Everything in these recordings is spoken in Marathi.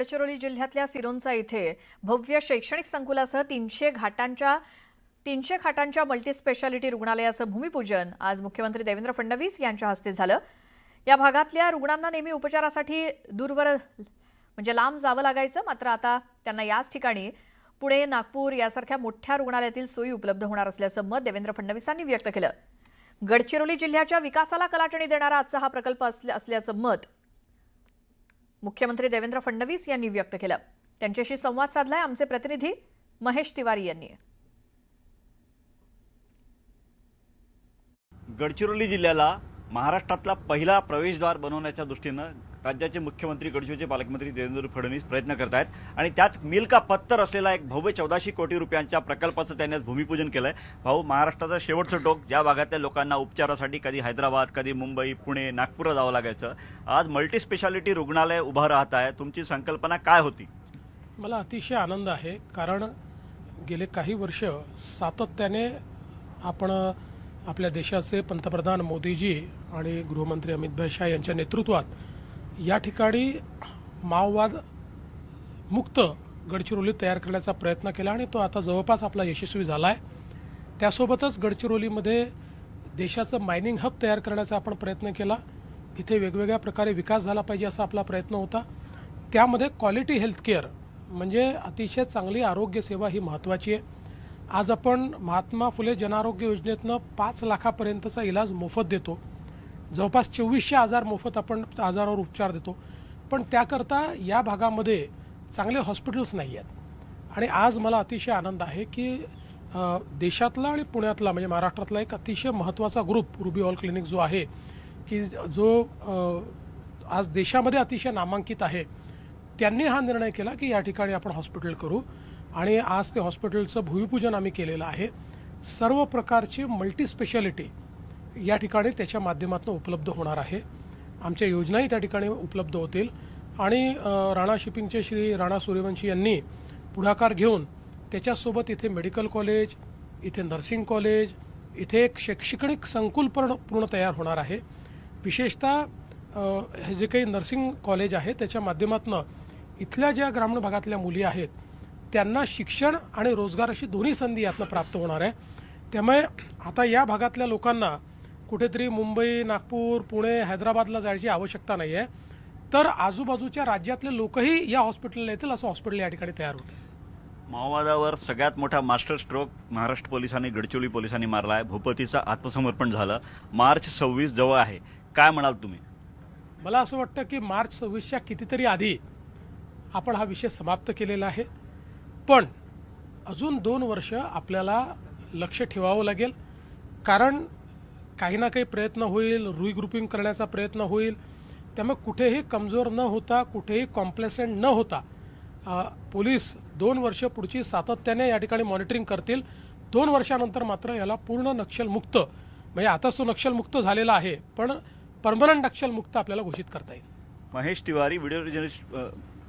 गडचिरोली जिल्ह्यातल्या सिरोंचा इथे भव्य शैक्षणिक संकुलासह तीनशे घाटांच्या तीनशे खाटांच्या मल्टीस्पेशालिटी रुग्णालयाचं भूमिपूजन आज मुख्यमंत्री देवेंद्र फडणवीस यांच्या हस्ते झालं. या भागातल्या रुग्णांना नेहमी उपचारासाठी दूरवर म्हणजे लांब जावं लागायचं मात्र आता त्यांना याच ठिकाणी पुणे नागपूर यासारख्या मोठ्या रुग्णालयातील सोयी उपलब्ध होणार असल्याचं मत देवेंद्र फडणवीसांनी व्यक्त केलं. गडचिरोली जिल्ह्याच्या विकासाला कलाटणी देणारा आजचा हा प्रकल्प असल्या- असल्याचं मत मुख्यमंत्री देवेंद्र फडणवीस यांनी व्यक्त केलं. त्यांच्याशी संवाद साधलाय आमचे प्रतिनिधी महेश तिवारी यांनी. गडचिरोली जिल्ह्याला महाराष्ट्रातला पहिला प्रवेशद्वार बनवण्याच्या दृष्टीनं राज्याचे मुख्यमंत्री गडचिरोलीचे पालकमंत्री देवेंद्र फडणवीस प्रयत्न करत आहेत आणि त्यात मिलका पत्तर असलेला एक भव्य चौदाशे कोटी रुपयांच्या प्रकल्पाचं त्यांनी आज भूमिपूजन आहे भाऊ महाराष्ट्राचं शेवटचं टोक ज्या भागातल्या लोकांना उपचारासाठी कधी हैदराबाद कधी मुंबई पुणे नागपूरला जावं लागायचं आज मल्टी स्पेशालिटी रुग्णालय उभं राहत आहे. तुमची संकल्पना काय होती? मला अतिशय आनंद आहे कारण गेले काही वर्ष सातत्याने आपण आपल्या देशाचे पंतप्रधान मोदीजी आणि गृहमंत्री अमित भाई शाह यांच्या नेतृत्वात या ठिकाणी माओवाद मुक्त गडचिरोली तयार करण्याचा प्रयत्न केला आणि तो आता जवळपास आपला यशस्वी झाला आहे त्यासोबतच गडचिरोलीमध्ये देशाचं मायनिंग हब तयार करण्याचा आपण प्रयत्न केला. इथे वेगवेगळ्या प्रकारे विकास झाला पाहिजे असा आपला प्रयत्न होता. त्यामध्ये क्वालिटी हेल्थकेअर म्हणजे अतिशय चांगली आरोग्यसेवा ही महत्त्वाची आहे. आज आपण महात्मा फुले जनआरोग्य योजनेतनं पाच लाखापर्यंतचा इलाज मोफत देतो. जवळपास चोवीसशे आजार मोफत आपण आजारावर उपचार देतो. पण त्याकरता या भागामध्ये चांगले हॉस्पिटल्स नाही आहेत. आणि आज मला अतिशय आनंद आहे की देशातला आणि पुण्यातला म्हणजे महाराष्ट्रातला एक अतिशय महत्त्वाचा ग्रुप रुबी ऑल क्लिनिक जो आहे की जो आज देशामध्ये अतिशय नामांकित आहे त्यांनी हा निर्णय केला की या ठिकाणी आपण हॉस्पिटल करू. आणि आज ते हॉस्पिटलचं भूमिपूजन आम्ही केलेलं आहे. सर्व प्रकारची मल्टी स्पेशालिटी या ठिकाणी त्याच्या माध्यमातून उपलब्ध होणार आहे. आमच्या योजनाही त्या ठिकाणी उपलब्ध होतील. आणि राणा शिपिंगचे श्री राणा सूर्यवंशी यांनी पुढाकार घेऊन त्याच्यासोबत इथे मेडिकल कॉलेज इथे नर्सिंग कॉलेज इथे एक शैक्षणिक संकुल पण पूर्ण तयार होणार आहे. विशेषतः हे जे काही नर्सिंग कॉलेज आहे त्याच्या माध्यमातून इथल्या ज्या ग्रामीण भागातल्या मुली आहेत त्यांना शिक्षण आणि रोजगार अशी दोन्ही संधी यातनं प्राप्त होणार आहे. त्यामुळे आता या भागातल्या लोकांना कुठेतरी मुंबई नागपूर पुणे हैदराबादला जायची आवश्यकता नाही आहे तर आजूबाजूच्या राज्यातले लोकही या हॉस्पिटलला येतील असं हॉस्पिटल या ठिकाणी तयार होतं माओवादावर सगळ्यात मोठा मास्टर स्ट्रोक महाराष्ट्र पोलिसांनी गडचिरोली पोलिसांनी मारला आहे भूपतीचं आत्मसमर्पण झालं. मार्च सव्वीस जवळ आहे. काय म्हणाल तुम्ही? मला असं वाटतं की मार्च सव्वीसच्या कितीतरी आधी आपण हा विषय समाप्त केलेला आहे. पण अजून दोन वर्ष आपल्याला लक्ष ठेवावं लागेल. कारण काही ना काही प्रयत्न होईल रिग्रुपिंग करण्याचा प्रयत्न होईल. त्यामुळे कुठेही कमजोर न होता कुठेही कॉम्प्लेसेंट न होता पोलीस दोन वर्ष पुढची सातत्याने या ठिकाणी मॉनिटरिंग करतील. दोन वर्षानंतर मात्र याला पूर्ण नक्षलमुक्त म्हणजे आताच तो नक्षलमुक्त झालेला आहे पण परमनंट नक्षलमुक्त आपल्याला घोषित करता येईल. Mahesh Tiwari video journalist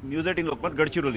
news eighteen Lokmat Gadchiroli.